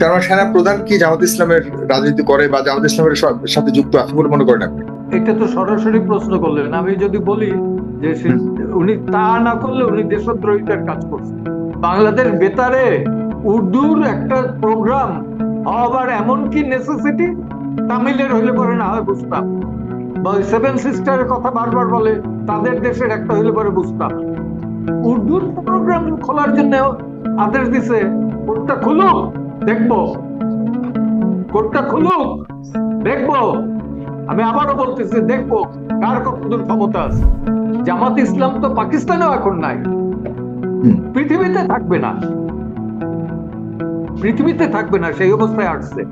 কারণ সেনা প্রধান কি জামাত ইসলামের রাজনীতি করে বা জামাত ইসলামের সাথে যুক্ত আছে বলে মনে করেন আপনি? এটা তো সরাসরি প্রশ্ন করলেন। আমি যদি বলি যে উনি তা না করলে উনি দেশদ্রোহিতার কাজ করছেন বাংলাদেশ বেতারে উর্দুর একটা প্রোগ্রাম আবার এমন কি নেসেসিটি তামিলের হইলে পরে না হয় বুঝতাম। বা সেভেন সিস্টারের কথা বারবার বলে, তাদের দেশের একটা হইলে পরে বুঝতাম। উর্দুর প্রোগ্রাম খোলার জন্য আদেশ দিছে ওটা খুলুক। দেখব। কোর্টটা খুলুক। দেখব। আমি আবারও বলতেছি দেখব কার কতদূর ক্ষমতা আছে। জামাত ইসলাম তো পাকিস্তানেও এখন নাই। পৃথিবীতে থাকবে না। পৃথিবীতে থাকবে না সেই অবস্থায় আসছে।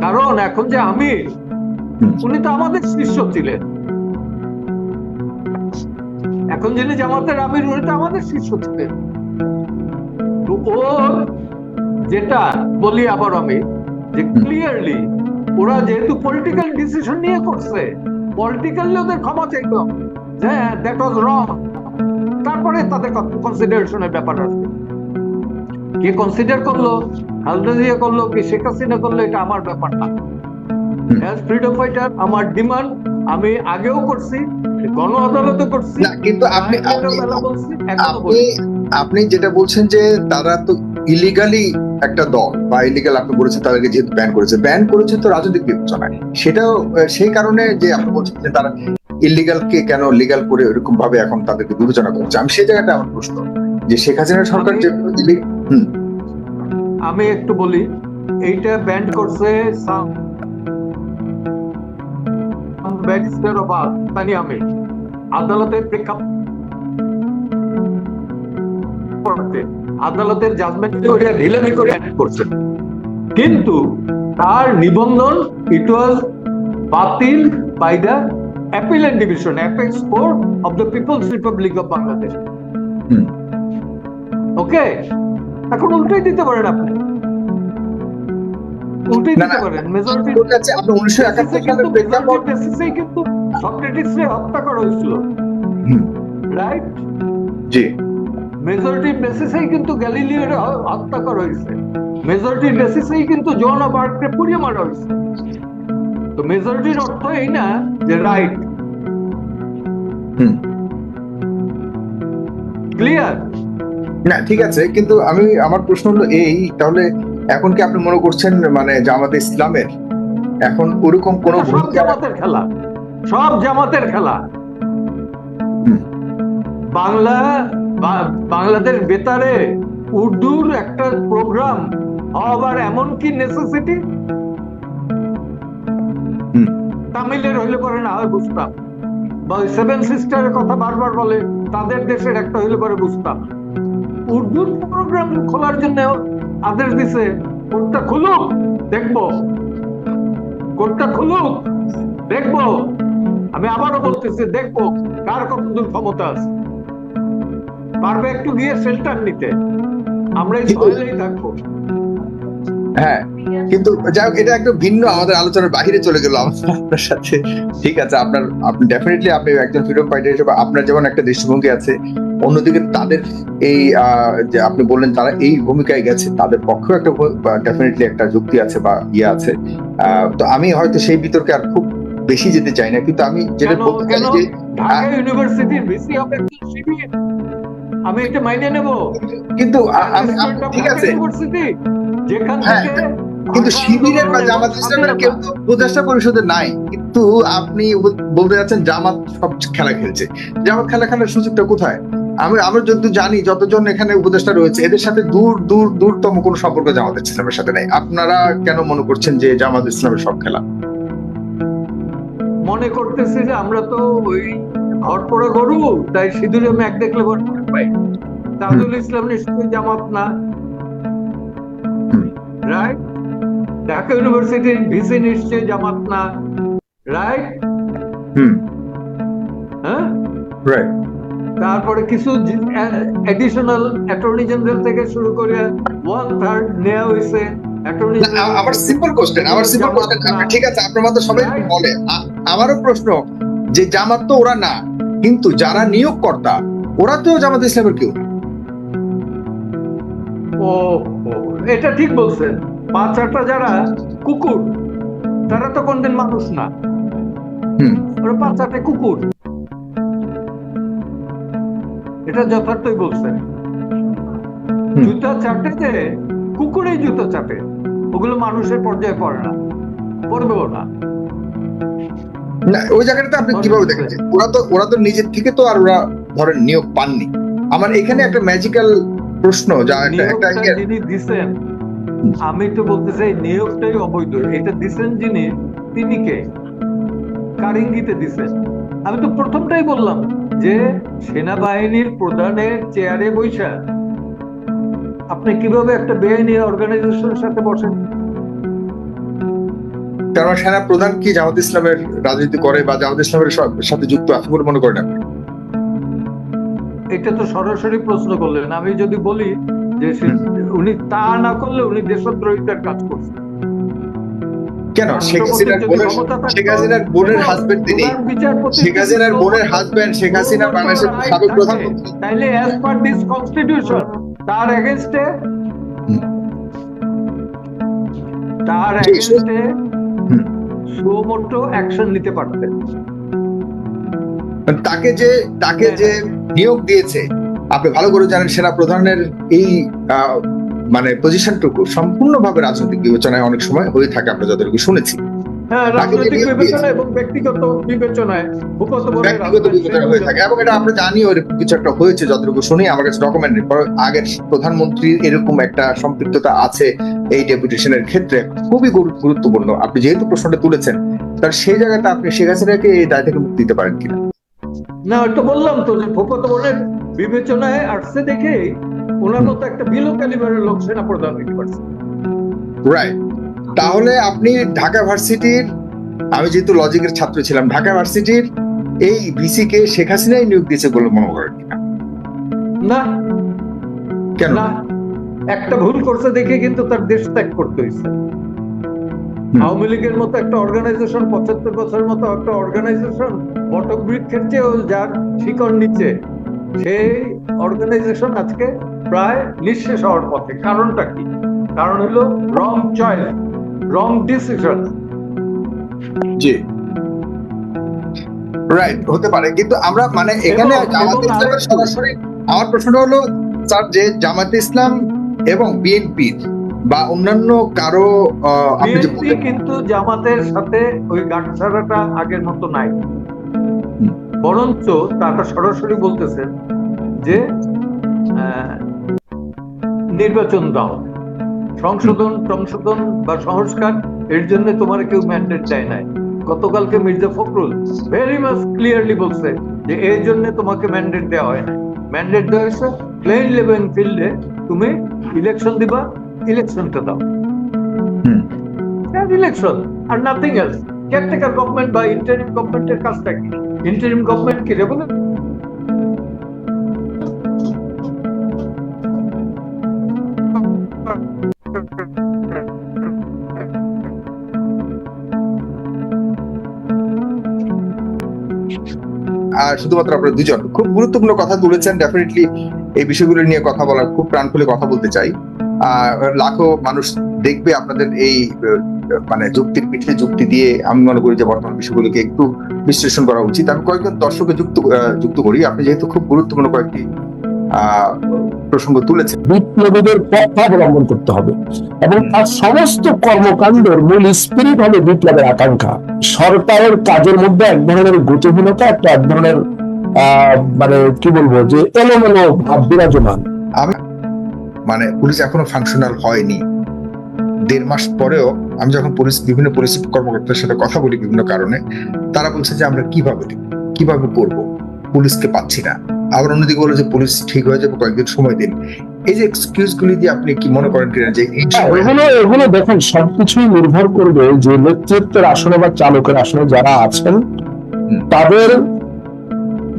কারণ এখন যে আমি উনি তো আমাদের শিষ্য ছিলেন। এখন যিনি জামাতের আমির উনি তো আমাদের শিষ্য ছিলেন। ওর যেটা বলি আবার আমি যে ক্লিয়ারলি ওরা যেহেতু পলিটিক্যাল ডিসিশন নিয়ে করছে পলিটিক্যালি ওদের ক্ষমা চাইতো। যে দ্যাট ওয়াজ রং তারপরে তাদের কনসিডারেশনের ব্যাপার আছে কে কনসিডার করল? খালেদা জিয়া করল কি শেখ হাসিনা করল এটা আমার ব্যাপার না। ফ্রিডম ফাইটার আমার ডিমান্ড আমি আগেও করছি গণ আদালতে করছি না কিন্তু আপনি আপনি- বলছি আপনি আপনি যেটা বলছেন যে তারা তো ইলিগালি একটা দল বা ইলিগাল আপনি বলেছেন তাদেরকে যেহেতু ব্যান করেছে। ব্যান করেছে তো রাজনৈতিক বিবেচনায়। সেটাও সেই কারণে যে আপনি বলছেন যে তারা ইলিগাল কে কেন লিগাল করে এরকম ভাবে এখন তাদেরকে বিবেচনা করছে? আমি সেই জায়গাটা আমার প্রশ্ন। যে শেখ হাসিনা সরকার যে আমি একটু বলি এইটা ব্যান্ড করছে ব্যারিস্টার অফ তানি আমি আদালতের প্রেক্ষাপটে আদালতের জাজমেন্টে ওটা ঢিলামি করে করছেন কিন্তু তার নিবন্ধন ইট ওয়াজ বাতিল by the appellant division apex court of the people's republic of Bangladesh okay এখন উল্টাই দিতে পারেন আপনি। উল্টাই দিতে পারেন। মেজরিটি আপনি উনিশশো একাত্তর সালের প্রেক্ষাপট কিন্তু সক্রেটিসকে হত্যা করা হয়েছিল। রাইট জি। মেজরিটি বেসিসেই কিন্তু গ্যালিলিওর হত্যা করা হয়েছে মেজরিটি বেসিসেই কিন্তু জন অফ আর্ককে পুড়িয়ে মারা হয়েছে। তো মেজরিটির অর্থ এই না যে রাইট ক্লিয়ার না ঠিক আছে কিন্তু আমি আমার প্রশ্ন হলো এই তাহলে এখন কি আপনি মনে করছেন মানে জামাতে ইসলামের? এখন ওরকম কোন সব জামাতের খেলা। সব জামাতের খেলা। বাংলা বাংলাদেশ বেতারে উর্দুর একটা প্রোগ্রাম আবার এমন কি নেসেসিটি তামিলের হইলে পরে না হয় বুঝতাম। বা সেভেন সিস্টারের কথা বারবার বলে তাদের দেশের একটা হইলে পরে বুঝতাম। উর্দুর প্রোগ্রাম খোলার জন্য আদেশ দিছে কোনটা খুলুক দেখব। কোনটা খুলুক দেখব। আমি আবারও বলতেছি দেখব কার কতদূর ক্ষমতা আছে। পারবে একটু গিয়ে শেল্টার নিতে। আমরা এই সহেলেই থাকব। হ্যাঁ কিন্তু যাই হোক, এটা একটু ভিন্ন আমাদের আলোচনার বাহিরে চলে গেল। আপনার সাথে ঠিক আছে আপনার আপনি ডেফিনেটলি আপনি একজন ফ্রিডম ফাইটার হিসেবে আপনার যেমন একটা দৃষ্টিভঙ্গি আছে অন্যদিকে তাদের এই যে আপনি বললেন তারা এই ভূমিকায় গেছে তাদের পক্ষেও একটা ডেফিনেটলি একটা যুক্তি আছে বা ইয়ে আছে। তো আমি হয়তো সেই বিতর্কে আর খুব বেশি যেতে চাই না কিন্তু আমি যেটা বলতে চাই যে ঢাকা ইউনিভার্সিটির ভিসি হবে আমি এটা মাইনে নেব। কিন্তু ঠিক আছে। যেখান হ্যাঁ, থেকে কিন্তু শিবিরের বা জামাত ইসলামের কেউ তো উপদেষ্টা পরিষদে নাই। কিন্তু আপনি বলতে যাচ্ছেন জামাত সব খেলা খেলছে। জামাত খেলা খেলার সুযোগটা কোথায়? আমি আমরা যত জানি যতজন এখানে উপদেষ্টা রয়েছে এদের সাথে দূর দূর দূরতম কোনো সম্পর্ক জামাত ইসলামের সাথে নাই। আপনারা কেন মনে করছেন যে জামাত ইসলামের সব খেলা? মনে করতেছি যে আমরা তো ওই পড়ে গরু তাই সিঁদুরে ম্যাক দেখলে ভর পাই। তাজুল ইসলাম নিশ্চয়ই জামাত না। রাইট ঢাকা ইউনিভার্সিটির ভিসি নিশ্চয়ই জামাত না। রাইট হ্যাঁ? রাইট তারপরে কিছু এডিশনাল অ্যাটর্নি জেনারেল থেকে শুরু করে ওয়ান থার্ড নেওয়া হয়েছে অ্যাটর্নি আমার সিম্পল কোশ্চেন আমার সিম্পল কোশ্চেন ঠিক আছে আপনার মতো সবাই বলে আমারও প্রশ্ন যে জামাত তো ওরা না কিন্তু যারা নিয়োগকর্তা ওরা তো জামাত ইসলামের কেউ। ও এটা ঠিক বলছেন। পাঁচ আটটা যারা কুকুর তারা তো কোনদিন মানুষ না। ওরা পাঁচ আটে কুকুর। এটা যথার্থই বলছেন। জুতা চাটে যে কুকুরেই জুতা চাটে। ওগুলো মানুষের পর্যায়ে পড়ে না পড়বেও না। না ওই জায়গাটাতে আপনি কীভাবে দেখেছেন ওরা তো ওরা তো নিজের থেকে তো আর ওরা ধরেন নিয়োগ পাননি। আমার এখানে একটা ম্যাজিক্যাল প্রশ্ন যা একটা দিছেন আমি তো বলতে চাই নিয়োগটাই অবৈধ। এটা দিছেন যিনি তিনি কে? কার ইঙ্গিতে দিছেন। আমি তো প্রথমটাই বললাম যে সেনাবাহিনীর প্রধানের চেয়ারে বৈশা আপনি কীভাবে একটা বেআইনি অর্গানাইজেশনের সাথে বসেন? কারণ সেনা প্রধান কি জামাত ইসলামের রাজনীতি করে বা জামাত ইসলামের সাথে যুক্ত আছে বলে মনে করেন আপনি? এটা তো সরাসরি প্রশ্ন করলেন। আমি যদি বলি যে উনি তা না করলে উনি দেশদ্রোহিতার কাজ করছেন। কেন? শেখ হাসিনার বোনের শেখ হাসিনার বোনের হাজবেন্ড তিনি শেখ হাসিনার বোনের হাজবেন্ড শেখ হাসিনা বাংলাদেশের সাবেক প্রধানমন্ত্রী তাইলে অ্যাজ পার দিস কনস্টিটিউশন তার এগেনস্টে তার জি, সুমোটো অ্যাকশন নিতে পারতেন। তাকে যে তাকে হ্যাঁ, যে নিয়োগ দিয়েছে আপনি ভালো করে জানেন সেনা প্রধানের এই আহ, মানে পজিশনটুকু সম্পূর্ণভাবে রাজনৈতিক বিবেচনায় অনেক সময় হয়ে থাকে আমরা যতটুকু শুনেছি। হ্যাঁ রাজনৈতিক বিবেচনা এবং ব্যক্তিগত বিবেচনায় ব্যক্তিগত বিবেচনা হয়ে থাকে। এবং এটা আমরা জানি ওরকম কিছু একটা হয়েছে যতটুকু শুনি আমার কাছে ডকুমেন্ট আগের প্রধানমন্ত্রীর এরকম একটা সম্পৃক্ততা আছে এই ডেপুটেশনের ক্ষেত্রে খুবই গুরুত্বপূর্ণ। আপনি যেহেতু প্রশ্নটা তুলেছেন তার সেই জায়গাটা আপনি শেখ হাসিনাকে এই দায় থেকে মুক্তি দিতে পারেন কিনা? না তো বললাম তো যে ভূপত বনের বিবেচনায় আসছে দেখে ওনার মতো একটা বিলো ক্যালিবারের লোক সেনা প্রধান হইতে পারছে। রাইট তাহলে আপনি ঢাকা ভার্সিটির আমি যেহেতু লজিকের ছাত্র ছিলাম ঢাকা ভার্সিটির এই ভিসি কে শেখ হাসিনাই নিয়োগ দিয়েছে বলে মনে করেন না? কেন? না। একটা ভুল করছে দেখে কিন্তু তার দেশ ত্যাগ করতে হয়েছে। আওয়ামী লীগের মতো একটা অর্গানাইজেশন পঁচাত্তর বছরের মতো একটা অর্গানাইজেশন বটক বৃক্ষের চেয়েও যার শিকড় নিচে সেই অর্গানাইজেশন আজকে প্রায় নিঃশেষ হওয়ার পথে। কারণটা কি? কারণ হলো রং চয়েস রং ডিসিশন জি। রাইট হতে পারে। কিন্তু আমরা মানে এখানে ইসলামের সরাসরি আমার প্রশ্নটা হলো স্যার যে জামাত ইসলাম এবং বিএনপি বা অন্যান্য কারও বিএনপি কিন্তু জামাতের সাথে ওই গাঁটছাড়াটা আগের মতো নাই। বরঞ্চ তারা সরাসরি বলতেছেন যে আহ, নির্বাচন দাও। সংশোধন সংশোধন বা সংস্কার এর জন্য তোমার কেউ ম্যান্ডেট চায় নাই। গতকালকে Mirza Fakhrul very much clearly বলছে যে এর জন্য তোমাকে ম্যান্ডেট দেওয়া হয় না ম্যান্ডেট দেওয়া হয়েছে প্লেন লেভেল ফিল্ডে তুমি ইলেকশন দিবা ইলেকশনটা দাও। ইলেকশন আর নাথিং এলস কেয়ারটেকার গভর্নমেন্ট বা ইন্টারিম গভর্নমেন্টের কাজটা কি? ইন্টারিম গভর্নমেন্ট কি? রেগুলার শুধুমাত্র আপনারা দুজন। খুব গুরুত্বপূর্ণ কথা তুলেছেন ডেফিনেটলি এই বিষয়গুলো নিয়ে কথা বলার, খুব প্রাণ খুলে কথা বলতে চাই। লাখো মানুষ দেখবে আপনাদের এই মানে যুক্তির পিঠে যুক্তি দিয়ে আমি মনে করি যে বর্তমান বিষয়গুলোকে একটু বিশ্লেষণ করা উচিত। আমি কয়েকজন দর্শকের যুক্ত যুক্ত করি। আপনি যেহেতু খুব গুরুত্বপূর্ণ কয়েকটি প্রসঙ্গ তুলেছেন বিপ্লবীদের পথ অবলম্বন করতে হবে এবং তার সমস্ত কর্মকাণ্ডের মূল স্পিরিট হবে বিপ্লবের আকাঙ্ক্ষা। সরকারের কাজের মধ্যে এক ধরনের গতিহীনতা একটা এক ধরনের মানে কি বলব যে এলোমেলো ভাব বিরাজমান। মানে পুলিশ এখনও ফাংশনাল হয়নি। দেড় মাস পরেও আমি যখন পুলিশ বিভিন্ন পুলিশ কর্মকর্তার সাথে কথা বলি বিভিন্ন কারণে তারা বলছে যে আমরা কীভাবে? কীভাবে করব? পুলিশকে পাচ্ছি না। আবার অন্যদিকে বলে যে পুলিশ ঠিক হয়ে যাবে কয়েকদিন সময় দিন। এই যে এক্সকিউজ গুলি দিয়ে আপনি কি মনে করেন কিনা যে এগুলো এগুলো দেখুন সবকিছুই নির্ভর করবে যে নেতৃত্বের আসনে বা চালকের আসনে যারা আছেন তাদের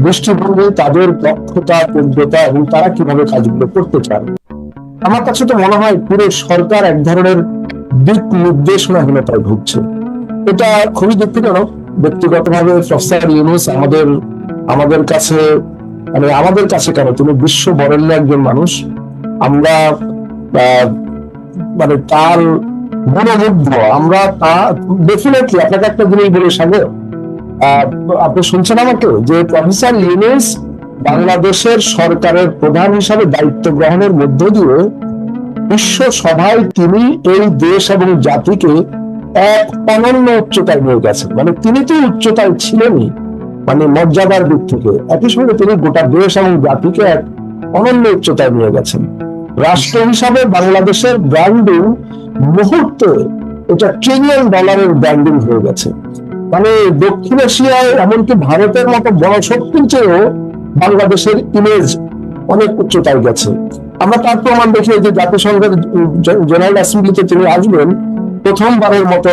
দৃষ্টিভঙ্গি তাদের দক্ষতা যোগ্যতা এবং তারা কীভাবে কাজগুলো করতে চান। আমার কাছে তো মনে হয় পুরো সরকার এক ধরনের দিক নির্দেশনাহীনতায় ভুগছে। এটা খুবই দুঃখজনক। ব্যক্তিগতভাবে প্রফেসর ইউনুস আমাদের আমাদের কাছে মানে আমাদের কাছে কেন? তুমি বিশ্ব বরেণ্য একজন মানুষ। আমরা মানে তার মনোমুগ্ধ আমরা তা ডেফিনেটলি আপনাকে একটা জিনিস বলে সাগর। আপনি শুনছেন আমাকে? যে প্রফেসর ইউনুস বাংলাদেশের সরকারের প্রধান হিসাবে দায়িত্ব গ্রহণের মধ্য দিয়ে বিশ্ব সভায় তিনি এই দেশ এবং জাতিকে এক অনন্য উচ্চতায় নিয়ে গেছেন। মানে তিনি তো উচ্চতায় ছিলেনই। মানে মর্যাদার দিক থেকে, একই সঙ্গে তিনি গোটা দেশ এবং জাতিকে এক অনন্য উচ্চতায় নিয়ে গেছেন। রাষ্ট্র হিসাবে বাংলাদেশের ব্র্যান্ডিং মুহূর্তে এটা ট্রিলিয়ন ডলারের ব্র্যান্ডিং হয়ে গেছে। মানে দক্ষিণ এশিয়ায় এমনকি ভারতের মতো বড় শক্তির চেয়েও বাংলাদেশের ইমেজ অনেক উচ্চতায় গেছে। আমরা তার প্রমাণ দেখি যে জাতিসংঘের জেনারেল অ্যাসেম্বলিতে তিনি আসবেন। প্রথমবারের মতো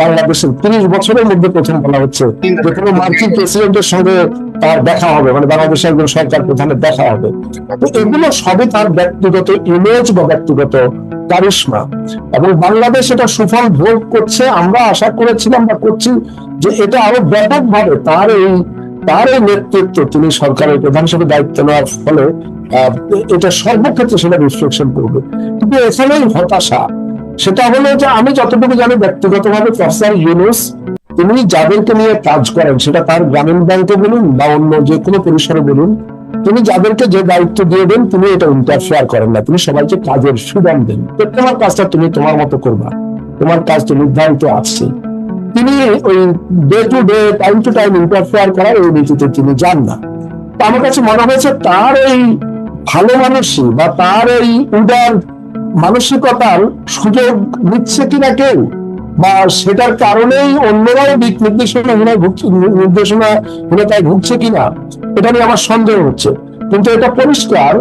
বাংলাদেশের তিরিশ বছরের মধ্যে প্রথম বলা হচ্ছে যে কোনো মার্কিন প্রেসিডেন্টের সঙ্গে তার দেখা হবে মানে বাংলাদেশের একজন সরকার প্রধানের দেখা হবে। তো এগুলো সবই তার ব্যক্তিগত ইমেজ বা ব্যক্তিগত কারিশমা এবং বাংলাদেশ এটা সুফল ভোগ করছে, আমরা আশা করেছিলাম বা করছি যে এটা আরও ব্যাপকভাবে তার এই তার এই নেতৃত্ব তিনি সরকারের প্রধান হিসেবে দায়িত্ব নেওয়ার ফলে এটা সর্বক্ষেত্রে সেটা রিফ্লেকশন করবে। কিন্তু এখানেই হতাশা। সেটা হলো যে আমি যতটুকু জানি ব্যক্তিগতভাবে প্রফেসর ইউনুস তিনি যাদেরকে নিয়ে কাজ করেন, সেটা তার গ্রামীণ ব্যাংকে বলুন বা অন্য যে কোনো পরিসরে বলুন, তিনি যাদেরকে যে দায়িত্ব দিয়ে দেন, তিনি এটা ইন্টারফেয়ার করেন না। তিনি সবাইকে কাজের সুদান দেন। তো তোমার কাজটা তুমি তোমার মতো করবা। তোমার কাজ তো নির্ধারিত আছে। তিনি ওই day to day time to time interfere করার ওই নীতিতে তিনি যান না। আমার কাছে মনে হয়েছে তার এই ভালো মানুষই বা তার এই উদার মানসিকতার সুযোগ নিচ্ছে কিনা কেউ? বা সেটার কারণেই অন্যরাও দিক নির্দেশনাহীনায় ভুগছে নির্দেশনাহীনতায় ভুগছে কিনা, এটা নিয়ে আমার সন্দেহ হচ্ছে। কিন্তু এটা পরিষ্কার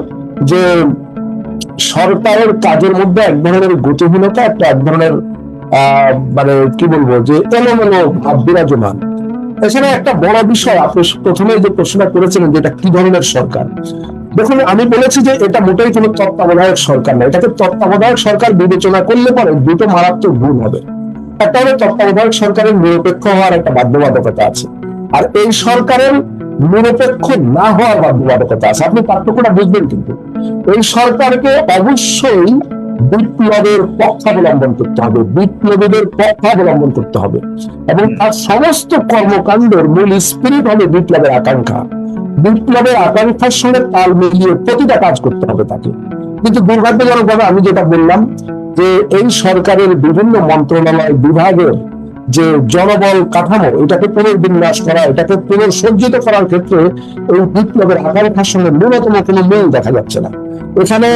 যে সরকারের কাজের মধ্যে এক ধরনের গতিহীনতা, একটা এক ধরনের মানে কি বলব, যে এলোমেলো ভাব বিরাজমান। এখানে একটা বড় বিষয়, আপনি প্রথমে যে প্রশ্নটা করেছিলেন যে এটা কি ধরনের সরকার দেখুন, আমি বলেছি যে এটা মোটেই কোনো তত্ত্বাবধায়ক সরকার না। এটাকে তত্ত্বাবধায়ক সরকার বিবেচনা করলে পরে দুটো মারাত্মক ভুল হবে। একটা হলো তত্ত্বাবধায়ক সরকারের নিরপেক্ষ হওয়ার একটা বাধ্যবাধকতা আছে। আর এই সরকারের নিরপেক্ষ না হওয়ার বাধ্যবাধকতা আছে। আপনি পার্থক্যটা বুঝবেন কিন্তু। এই সরকারকে অবশ্যই বিপ্লবের পক্ষাবলম্বন করতে হবে। বিপ্লবীদের পক্ষাবলম্বন করতে হবে। এবং তার সমস্ত কর্মকাণ্ডের মূল স্পিরিট হবে বিপ্লবের আকাঙ্ক্ষা। বিপ্লবের আকাঙ্ক্ষার সঙ্গে তাল মিলিয়ে প্রতিটা কাজ করতে হবে তাকে। কিন্তু দুর্ভাগ্যজনক ভাবে আমি যেটা বললাম, যে এই সরকারের বিভিন্ন মন্ত্রণালয় বিভাগের যে জনবল কাঠামো, এটাকে পুনর্বিন্যাস করা, এটাকে পুনঃসজ্জিত করার ক্ষেত্রে এই বিপ্লবের আকাঙ্ক্ষার সঙ্গে ন্যূনতম কোনো মিল দেখা যাচ্ছে না। এখানে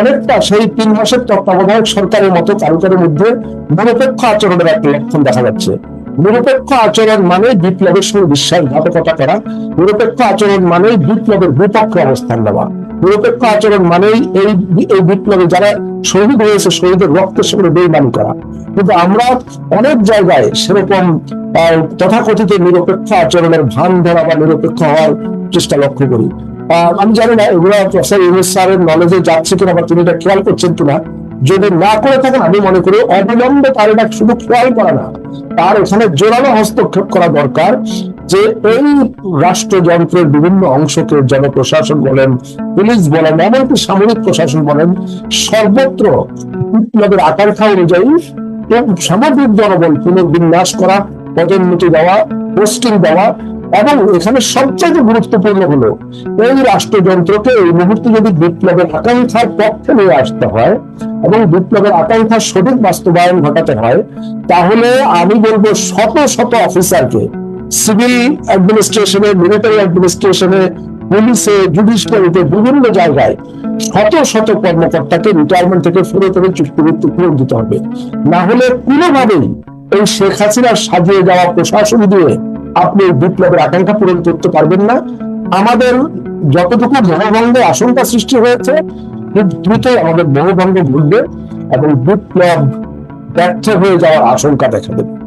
অনেকটা সেই তিন মাসের তত্ত্বাবধায়ক সরকারের মতো কারুকারের মধ্যে নিরপেক্ষ আচরণের একটা লক্ষণ দেখা যাচ্ছে। নিরপেক্ষ আচরণ মানে বিপ্লবের সঙ্গে বিশ্বাসঘাতকতা করা। নিরপেক্ষ আচরণ মানে বিপ্লবের বিপক্ষে অবস্থান নেওয়া। নিরপেক্ষ আচরণ মানেই এই এই বিপ্লবে যারা শহীদ হয়েছে, শহীদের রক্তের সঙ্গে বেইমানি করা। কিন্তু আমরা অনেক জায়গায় সেরকম তথাকথিত নিরপেক্ষ আচরণের ভান ধরা বা নিরপেক্ষ হওয়ার চেষ্টা লক্ষ্য করি। আমি জানি না, এগুলো প্রফেসর ইউনুস নলেজে যাচ্ছে কিনা বা তিনি এটা খেয়াল করছেন কিনা। যদি না করে থাকেন, আমি মনে করি অবিলম্বে তার এটা শুধু খেয়াল করা না, তার এখানে জোরালো হস্তক্ষেপ করা দরকার যে এই রাষ্ট্রযন্ত্রের বিভিন্ন অংশকে জনপ্রশাসন বলেন, পুলিশ বলেন, এমনকি সামরিক প্রশাসন বলেন, সর্বত্র বিপ্লবের আকাঙ্ক্ষা অনুযায়ী সামাজিক জনবল পুনর্বিন্যাস করা, পদোন্নতি দেওয়া, পোস্টিং দেওয়া এবং এখানে সবচেয়ে গুরুত্বপূর্ণ হলো, এই রাষ্ট্রযন্ত্রকে এই মুহূর্তে যদি বিপ্লবের আকাঙ্ক্ষার পক্ষে নিয়ে আসতে হয় এবং বিপ্লবের আকাঙ্ক্ষার সঠিক বাস্তবায়ন ঘটাতে হয়, তাহলে আমি বলব শত শত অফিসারকে, সিভিল অ্যাডমিনিস্ট্রেশনে, মিলিটারি অ্যাডমিনিস্ট্রেশনে, পুলিশে, জুডিশিয়ারিতে, বিভিন্ন জায়গায় শত শত কর্মকর্তাকে রিটায়ারমেন্ট থেকে ফেরত এনে চুক্তিভিত্তিক ফেরত দিতে হবে। না হলে কোনোভাবেই এই শেখ হাসিনার সাজিয়ে যাওয়া প্রশাসন দিয়ে আপনি বিপ্লবের আকাঙ্ক্ষা পূরণ করতে পারবেন না। আমাদের যতটুকু মনোভঙ্গে আশঙ্কা সৃষ্টি হয়েছে, খুব দ্রুতই আমাদের মনোভঙ্গ ভুলবে এবং বিপ্লব ব্যর্থ হয়ে যাওয়ার আশঙ্কা দেখা দেবে।